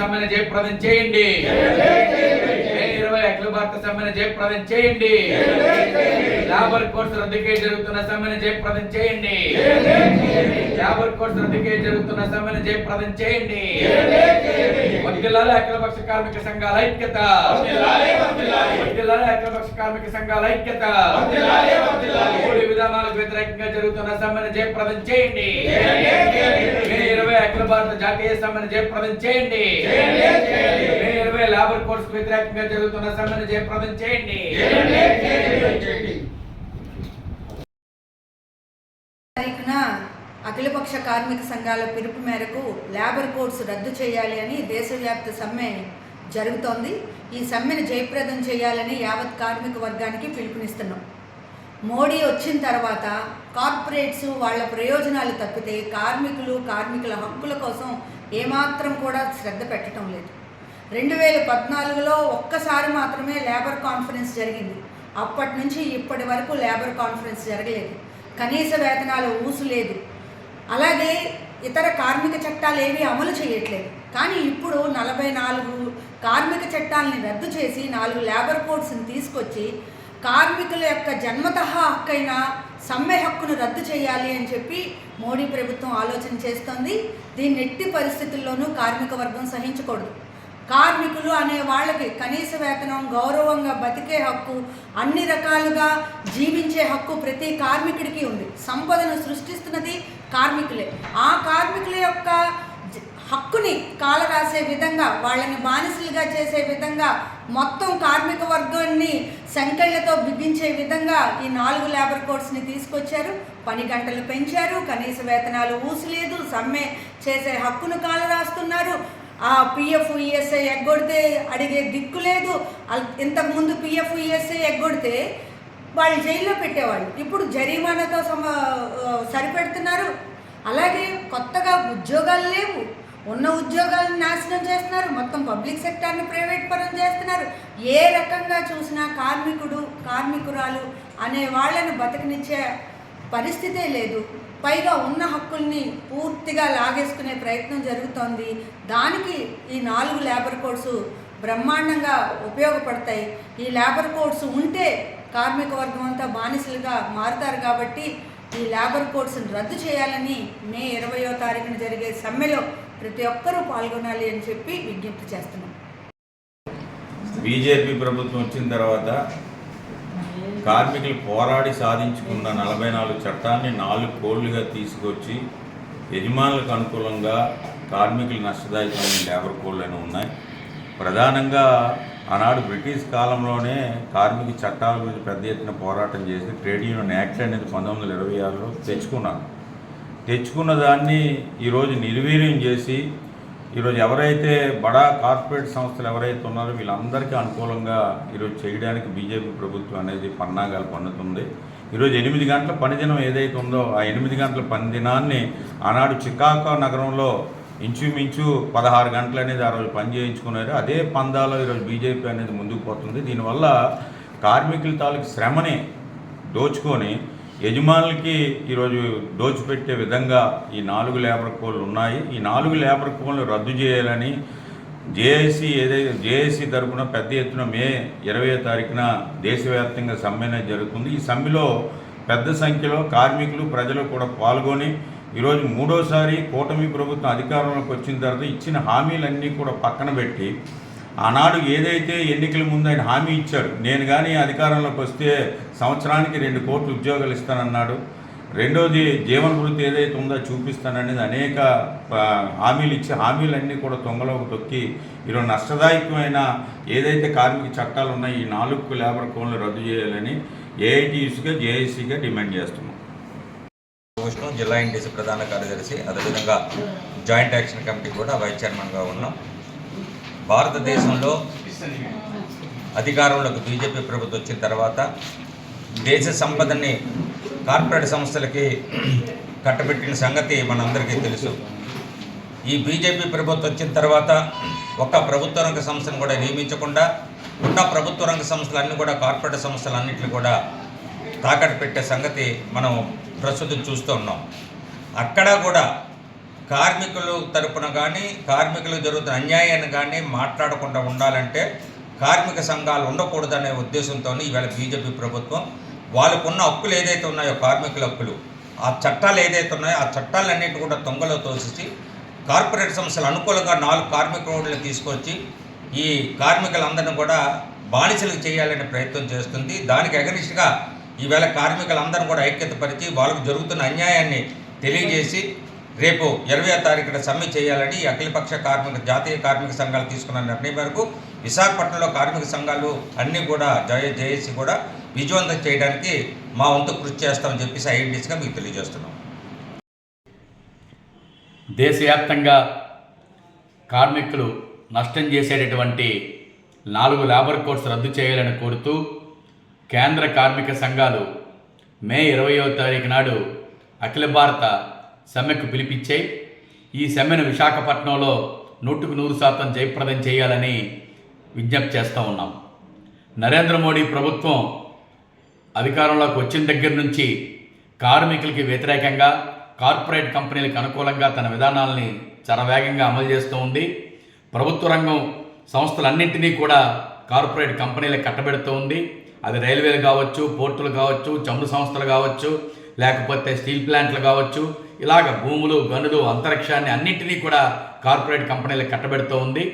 సమ్మెను జయప్రదం చేయండి. ఇరవై అఖిల భారత సమ్మెను జయప్రదం చేయండి. లేబర్ కోర్సు రద్దుకే జరుగుతున్న సమ్మెను జయప్రదం చేయండి. లేబర్ కోర్సు రద్దుకే జరుగుతున్న సమ్మెను జయప్రదం చేయండి. వర్ధిల్లాలి అఖిలపక్ష కార్మిక సంఘాల ఐక్యత. వర్ధిల్లాలి అఖిలపక్ష కార్మిక సంఘాల ఐక్యత. మూడు విధానాలకు వ్యతిరేకంగా జరుగుతున్న సమ్మెను జయప్రదం చేయండి. మే ఇరవై అఖిల భారత జాతీయ సమ్మెను జయప్రదం చేయండి. మే ఇరవై లేబర్ కోర్స్ వ్యతిరేకంగా జరుగుతున్న సమ్మెను జయప్రదం చేయండి తారీఖున అఖిలపక్ష కార్మిక సంఘాల పిలుపు మేరకు లేబర్ కోడ్స్ రద్దు చేయాలి అని దేశవ్యాప్త సమ్మె జరుగుతోంది. ఈ సమ్మెను జయప్రదం చేయాలని యావత్ కార్మిక వర్గానికి పిలుపునిస్తున్నాం. మోడీ వచ్చిన తర్వాత కార్పొరేట్స్ వాళ్ళ ప్రయోజనాలు తప్పితే కార్మికులు కార్మికుల హక్కుల కోసం ఏమాత్రం కూడా శ్రద్ధ పెట్టడం లేదు. రెండు వేల పద్నాలుగులో ఒక్కసారి మాత్రమే లేబర్ కాన్ఫరెన్స్ జరిగింది. అప్పటి నుంచి ఇప్పటి వరకు లేబర్ కాన్ఫరెన్స్ జరగలేదు. కనీస వేతనాలు ఊసు లేదు అలాగే ఇతర కార్మిక చట్టాలు ఏవి అమలు చేయట్లేదు. కానీ ఇప్పుడు నలభై నాలుగు కార్మిక చట్టాలని రద్దు చేసి నాలుగు లేబర్ కోడ్స్ని తీసుకొచ్చి కార్మికుల యొక్క జన్మత హక్కైన సమ్మె హక్కును రద్దు చేయాలి అని చెప్పి మోడీ ప్రభుత్వం ఆలోచన చేస్తోంది. దీన్ని ఎట్టి పరిస్థితుల్లోనూ కార్మిక వర్గం సహించకూడదు. కార్మికులు అనే వాళ్ళకి కనీస వేతనం గౌరవంగా బతికే హక్కు అన్ని రకాలుగా జీవించే హక్కు ప్రతి కార్మికుడికి ఉంది. సంపదను సృష్టిస్తున్నది కార్మికులే. ఆ కార్మికుల యొక్క హక్కుని కాలరాసే విధంగా వాళ్ళని బానిసలుగా చేసే విధంగా మొత్తం కార్మిక వర్గాన్ని సంకెళ్ళతో బిగించే విధంగా ఈ నాలుగు లేబర్ కోడ్స్ని తీసుకొచ్చారు. పని గంటలు పెంచారు కనీస వేతనాలు ఊసలేదు సమ్మె చేసే హక్కును కాలరాస్తున్నారు. ఆ పిఎఫ్ ఈఎస్ఐ ఎగ్గొడితే అడిగే దిక్కు లేదు. ఇంతకుముందు పిఎఫ్ ఈఎస్ఐ ఎగ్గొడితే వాళ్ళు జైల్లో పెట్టేవాళ్ళు. ఇప్పుడు జరిమానాతో సమ సరిపెడుతున్నారు. అలాగే కొత్తగా ఉద్యోగాలు లేవు. ఉన్న ఉద్యోగాలను నాశనం చేస్తున్నారు. మొత్తం పబ్లిక్ సెక్టార్ని ప్రైవేట్ పరం చేస్తున్నారు. ఏ రకంగా చూసినా కార్మికుడు కార్మికురాలు అనే వాళ్ళని బతకనిచ్చే పరిస్థితే లేదు. పైగా ఉన్న హక్కుల్ని పూర్తిగా లాగేసుకునే ప్రయత్నం జరుగుతోంది. దానికి ఈ నాలుగు లేబర్ కోడ్స్ బ్రహ్మాండంగా ఉపయోగపడతాయి. ఈ లేబర్ కోడ్స్ ఉంటే కార్మిక వర్గం అంతా బానిసలుగా మారుతారు కాబట్టి ఈ లేబర్ కోడ్స్ని రద్దు చేయాలని మే ఇరవయో తారీఖున జరిగే సమ్మెలో ప్రతి ఒక్కరూ పాల్గొనాలి అని చెప్పి విజ్ఞప్తి చేస్తున్నాం. బీజేపీ ప్రభుత్వం వచ్చిన తర్వాత కార్మికులు పోరాడి సాధించుకున్న నలభై నాలుగు చట్టాన్ని నాలుగు కోళ్ళుగా తీసుకొచ్చి యజమానులకు అనుకూలంగా కార్మికులు నష్టదాయకమైన లేబర్ కోడ్లు ఉన్నాయి. ప్రధానంగా ఆనాడు బ్రిటిష్ కాలంలోనే కార్మిక చట్టాల గురించి పెద్ద ఎత్తున పోరాటం చేసి ట్రేడ్ యూనియన్ యాక్ట్ అనేది పంతొమ్మిది వందల ఇరవై ఆరులో తెచ్చుకున్నారు. తెచ్చుకున్న దాన్ని ఈరోజు నిర్వీర్యం చేసి ఈరోజు ఎవరైతే బడా కార్పొరేట్ సంస్థలు ఎవరైతే ఉన్నారో వీళ్ళందరికీ అనుకూలంగా ఈరోజు చేయడానికి బీజేపీ ప్రభుత్వం అనేది పన్నాగాలు పన్నుతుంది. ఈరోజు ఎనిమిది గంటల పనిదినం ఏదైతే ఉందో ఆ ఎనిమిది గంటల పనిదినాన్ని ఆనాడు చికాగో నగరంలో ఇంచుమించు పదహారు గంటలు అనేది ఆ రోజు పని చేయించుకున్నారు. అదే పందాలో ఈరోజు బీజేపీ అనేది ముందుకు పోతుంది. దీనివల్ల కార్మికుల తాలూకు శ్రమని దోచుకొని యజమానులకి ఈరోజు దోచిపెట్టే విధంగా ఈ నాలుగు లేబర్ కోళ్ళు ఉన్నాయి. ఈ నాలుగు లేబర్ కోళ్ళు రద్దు చేయాలని జేఏసీ ఏదైతే జేఏసీ తరఫున పెద్ద ఎత్తున మే ఇరవై తారీఖున దేశవ్యాప్తంగా సమ్మె జరుగుతుంది. ఈ సమ్మెలో పెద్ద సంఖ్యలో కార్మికులు ప్రజలు కూడా పాల్గొని ఈరోజు మూడోసారి కూటమి ప్రభుత్వం అధికారంలోకి వచ్చిన తర్వాత ఇచ్చిన హామీలన్నీ కూడా పక్కన పెట్టి ఆనాడు ఏదైతే ఎన్నికల ముందు ఆయన హామీ ఇచ్చాడు నేను కానీ అధికారంలోకి వస్తే సంవత్సరానికి రెండు కోట్ల ఉద్యోగాలు ఇస్తానన్నాడు. రెండోది జీవన వృత్తి ఏదైతే ఉందో చూపిస్తాననేది అనేక హామీలు ఇచ్చి హామీలన్నీ కూడా తొంగలోకి తొక్కి ఈరోజు నష్టదాయకమైన ఏదైతే కార్మిక చట్టాలు ఉన్నాయో ఈ నాలుగు లేబర్ కోన్లు రద్దు చేయాలని ఏఐటీయూసీగా జేఏసీగా డిమాండ్ చేస్తున్నాం. విష్ణు జిల్లా ఎన్టీసీ ప్రధాన కార్యదర్శి అదేవిధంగా జాయింట్ యాక్షన్ కమిటీ కూడా వైస్ చైర్మన్గా ఉన్నాం. భారతదేశంలో అధికారంలోకి బీజేపీ ప్రభుత్వం వచ్చిన తర్వాత దేశ సంపదని కార్పొరేట్ సంస్థలకి కట్టబెట్టిన సంగతి మనందరికీ తెలుసు. ఈ బీజేపీ ప్రభుత్వం వచ్చిన తర్వాత ఒక్క ప్రభుత్వ రంగ సంస్థను కూడా నియమించకుండా ఉన్న ప్రభుత్వ రంగ సంస్థలన్నీ కూడా కార్పొరేట్ సంస్థలన్నింటినీ కూడా తాకట్టు పెట్టే సంగతి మనం ప్రస్తుతం చూస్తూ ఉన్నాం. అక్కడ కూడా కార్మికులు తరపున కానీ కార్మికులు జరుగుతున్న అన్యాయాన్ని కానీ మాట్లాడకుండా ఉండాలంటే కార్మిక సంఘాలు ఉండకూడదనే ఉద్దేశంతో ఈవేళ బీజేపీ ప్రభుత్వం వాళ్ళకున్న హక్కులు ఏదైతే ఉన్నాయో కార్మికుల హక్కులు ఆ చట్టాలు ఏదైతే ఉన్నాయో ఆ చట్టాలన్నింటి కూడా తొంగలో తోసేసి కార్పొరేట్ సంస్థలు అనుకూలంగా నాలుగు కార్మిక రోడ్లు తీసుకొచ్చి ఈ కార్మికులందరినీ కూడా బానిసలకు చేయాలనే ప్రయత్నం చేస్తుంది. దానికి అగనిస్ట్గా ఈవేళ కార్మికులందరూ కూడా ఐక్యతపరిచి వాళ్ళకు జరుగుతున్న అన్యాయాన్ని తెలియజేసి రేపు ఇరవై తారీఖున సమ్మె చేయాలని అఖిలపక్ష కార్మిక జాతీయ కార్మిక సంఘాలు తీసుకున్న నిర్ణయం మేరకు విశాఖపట్నంలో కార్మిక సంఘాలు అన్నీ కూడా జయ జేఏసీ కూడా విజయవంతం చేయడానికి మా వంతు కృషి చేస్తామని చెప్పేసి ఐఎన్టీసీగా మీకు తెలియజేస్తున్నాం. దేశవ్యాప్తంగా కార్మికులు నష్టం చేసేటటువంటి నాలుగు లేబర్ కోడ్స్ రద్దు చేయాలని కోరుతూ కేంద్ర కార్మిక సంఘాలు మే ఇరవయో తారీఖు నాడు అఖిల భారత సమ్మెకు పిలిపించాయి ఈ సమ్మెను విశాఖపట్నంలో నూటుకు నూరు శాతం జయప్రదం చేయాలని విజ్ఞప్తి చేస్తూ ఉన్నాం. నరేంద్ర మోడీ ప్రభుత్వం అధికారంలోకి వచ్చిన దగ్గర నుంచి కార్మికులకి వ్యతిరేకంగా కార్పొరేట్ కంపెనీలకు అనుకూలంగా తన విధానాలని చరవేగంగా అమలు చేస్తూ ఉంది. ప్రభుత్వ రంగం సంస్థలన్నింటినీ కూడా కార్పొరేట్ కంపెనీలకు కట్టబెడుతూ ఉంది. అది రైల్వేలు కావచ్చు పోర్టులు కావచ్చు చమురు సంస్థలు కావచ్చు లేకపోతే స్టీల్ ప్లాంట్లు కావచ్చు ఇలాగ భూములు గనులు అంతరిక్షాన్ని అన్నింటినీ కూడా కార్పొరేట్ కంపెనీలకు కట్టబెడుతూ ఉంది.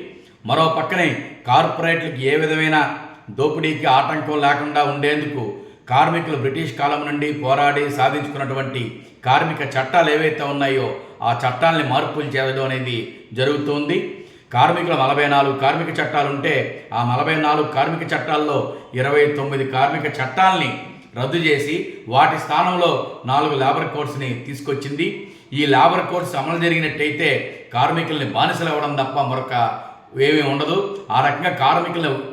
మరో పక్కనే కార్పొరేట్లకు ఏ విధమైన దోపిడీకి ఆటంకం లేకుండా ఉండేందుకు కార్మికులు బ్రిటిష్ కాలం నుండి పోరాడి సాధించుకున్నటువంటి కార్మిక చట్టాలు ఏవైతే ఉన్నాయో ఆ చట్టాలని మార్పులు చేయడం అనేది జరుగుతుంది. కార్మికుల నలభై నాలుగు కార్మిక చట్టాలు ఉంటే ఆ నలభై నాలుగు కార్మిక చట్టాల్లో ఇరవై తొమ్మిది కార్మిక చట్టాలని రద్దు చేసి వాటి స్థానంలో నాలుగు లేబర్ కోడ్స్ని తీసుకొచ్చింది. ఈ లేబర్ కోడ్స్ అమలు జరిగినట్టయితే కార్మికుల్ని బానిసలు అవ్వడం తప్ప మరొక ఏమీ ఉండదు. ఆ రకంగా కార్మికులను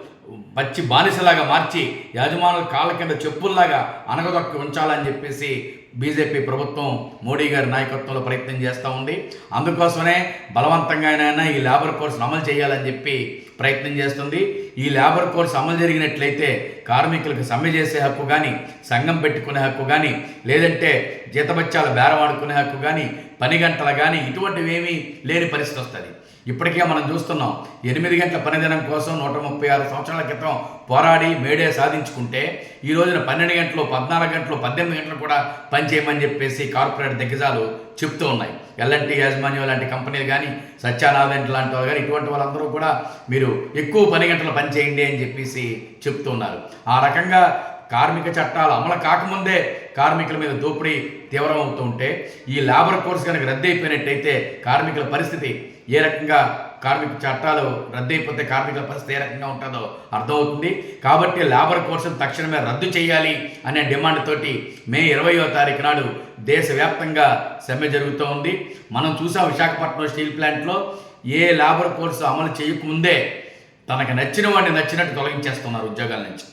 పచ్చి బానిసలాగా మార్చి యజమానుల కాళ్ళ కింద చెప్పుల్లాగా అనగదొక్క ఉంచాలని చెప్పేసి బీజేపీ ప్రభుత్వం మోడీ గారి నాయకత్వంలో ప్రయత్నం చేస్తూ ఉంది. అందుకోసమే బలవంతంగానైనా ఈ లేబర్ కోర్సును అమలు చేయాలని చెప్పి ప్రయత్నం చేస్తుంది. ఈ లేబర్ కోర్స్ అమలు జరిగినట్లయితే కార్మికులకు సమ్మె చేసే హక్కు కానీ సంఘం పెట్టుకునే హక్కు కానీ లేదంటే జీతబత్యాల బేరం ఆడుకునే హక్కు కానీ పని గంటలు కానీ ఇటువంటివి ఏమీ లేని పరిస్థితి వస్తుంది. ఇప్పటికే మనం చూస్తున్నాం ఎనిమిది గంటల పనిదినం కోసం నూట ముప్పై ఆరు సంవత్సరాల క్రితం పోరాడి మేడే సాధించుకుంటే ఈ రోజున పన్నెండు గంటలు పద్నాలుగు గంటలు పద్దెనిమిది గంటలు కూడా పనిచేయమని చెప్పేసి కార్పొరేట్ దిగ్గజాలు చెప్తూ ఉన్నాయి. ఎల్ఎన్టీ యాజమాన్యం లాంటి కంపెనీలు కానీ సత్యానారాయణ లాంటి వాళ్ళు కానీ ఇటువంటి వాళ్ళందరూ కూడా మీరు ఎక్కువ పని గంటలు పనిచేయండి అని చెప్పేసి చెప్తున్నారు. ఆ రకంగా కార్మిక చట్టాలు అమలు కాకముందే కార్మికుల మీద దోపిడీ తీవ్రం అవుతుంటే ఈ లేబర్ కోర్స్ కనుక రద్దయిపోయినట్టయితే కార్మికుల పరిస్థితి ఏ రకంగా కార్మిక చట్టాలు రద్దయిపోతే కార్మికుల పరిస్థితి ఏ రకంగా ఉంటుందో అర్థమవుతుంది. కాబట్టి లేబర్ కోర్సును తక్షణమే రద్దు చేయాలి అనే డిమాండ్ తోటి మే ఇరవయో తారీఖు నాడు దేశవ్యాప్తంగా సమ్మె జరుగుతూ ఉంది. మనం చూసాం విశాఖపట్నం స్టీల్ ప్లాంట్లో ఏ లేబర్ కోర్సు అమలు చేయకముందే తనకు నచ్చిన వాడిని నచ్చినట్టు తొలగించేస్తున్నారు ఉద్యోగాల నుంచి.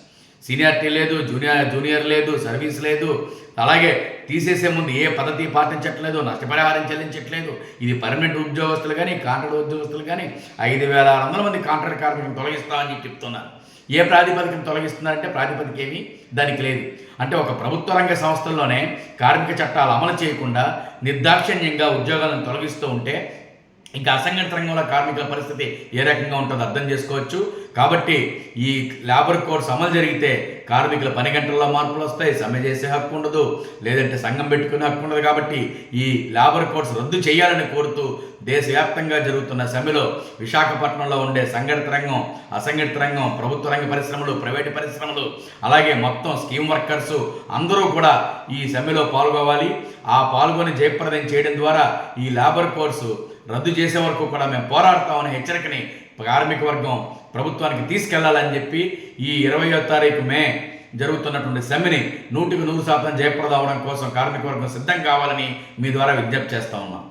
సీనియారిటీ లేదు జూనియర్ జూనియర్ లేదు సర్వీస్ లేదు. అలాగే తీసేసే ముందు ఏ పద్ధతి పాటించట్లేదు నష్టపరిహారం చెల్లించట్లేదు. ఇది పర్మనెంట్ ఉద్యోగస్తులు కానీ కాంట్రాక్ట్ ఉద్యోగస్తులు కానీ ఐదు వేల ఆరు వందల మంది కాంట్రాక్ట్ కార్మికులను తొలగిస్తామని చెప్తున్నారు. ఏ ప్రాతిపదికను తొలగిస్తున్నారంటే ప్రాతిపదిక ఏమీ దానికి లేదు. అంటే ఒక ప్రభుత్వ రంగ సంస్థల్లోనే కార్మిక చట్టాలు అమలు చేయకుండా నిర్దాక్షిణ్యంగా ఉద్యోగాలను తొలగిస్తూ ఉంటే ఇంకా అసంఘటిత రంగంలో కార్మికుల పరిస్థితి ఏ రకంగా ఉంటుందో అర్థం చేసుకోవచ్చు. కాబట్టి ఈ లేబర్ కోర్స్ అమలు జరిగితే కార్మికుల పని గంటల్లో మార్పులు వస్తాయి సమ్మె చేసే హక్కు ఉండదు లేదంటే సంఘం పెట్టుకునే హక్కు ఉండదు కాబట్టి ఈ లేబర్ కోర్స్ రద్దు చేయాలని కోరుతూ దేశవ్యాప్తంగా జరుగుతున్న సమ్మెలో విశాఖపట్నంలో ఉండే సంఘటిత రంగం అసంఘటిత రంగం ప్రభుత్వ రంగ పరిశ్రమలు ప్రైవేటు పరిశ్రమలు అలాగే మొత్తం స్కీమ్ వర్కర్స్ అందరూ కూడా ఈ సమ్మెలో పాల్గొవాలి. ఆ పాల్గొని జయప్రదం చేయడం ద్వారా ఈ లేబర్ కోర్సు రద్దు చేసే వరకు కూడా మేము పోరాడతామనే హెచ్చరికని కార్మిక వర్గం ప్రభుత్వానికి తీసుకెళ్ళాలని చెప్పి ఈ ఇరవయో తారీఖు మే జరుగుతున్నటువంటి సమ్మెని నూటికి నూరు శాతం జయప్రదం అవడం కోసం కార్మిక వర్గం సిద్ధం కావాలని మీ ద్వారా విజ్ఞప్తి చేస్తా ఉన్నాం.